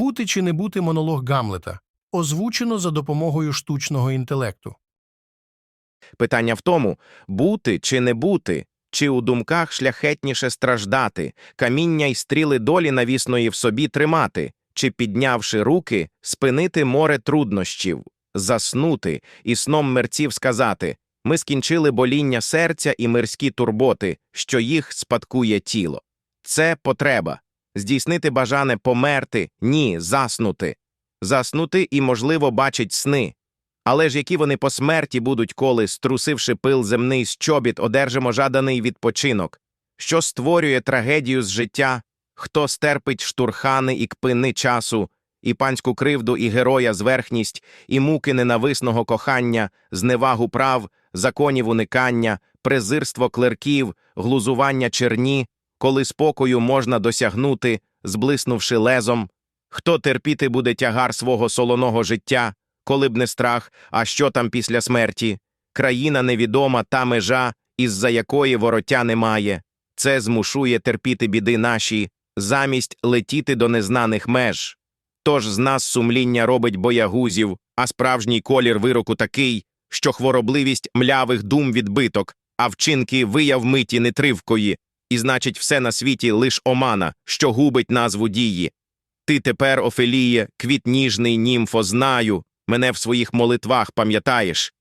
Бути чи не бути монолог Гамлета озвучено за допомогою штучного інтелекту. Питання в тому, бути чи не бути, чи у думках шляхетніше страждати, каміння й стріли долі навісної в собі тримати, чи, піднявши руки, спинити море труднощів, заснути і сном мерців сказати ми скінчили боління серця і мирські турботи, що їх спадкує тіло. Це потреба. Здійснити бажане померти, ні, заснути. Заснути і, можливо, бачить сни. Але ж які вони по смерті будуть, коли, струсивши пил земний з чобіт, одержимо жаданий відпочинок? Що створює трагедію з життя? Хто стерпить штурхани і кпини часу, і панську кривду, і героя зверхність, і муки ненависного кохання, зневагу прав, законів уникання, презирство клерків, глузування черні, коли спокою можна досягнути, зблиснувши лезом? Хто терпіти буде тягар свого солоного життя? коли б не страх, а що там після смерті? Країна невідома, та межа, із-за якої вороття немає. Це змушує терпіти біди наші, замість летіти до незнаних меж. Тож з нас сумління робить боягузів, а справжній колір вироку такий, що хворобливість млявих дум відбиток, а вчинки вияв миті нетривкої, і значить все на світі лиш омана, що губить назву дії. Ти тепер, Офеліє, квіт ніжний німфо, знаю, мене в своїх молитвах пам'ятаєш,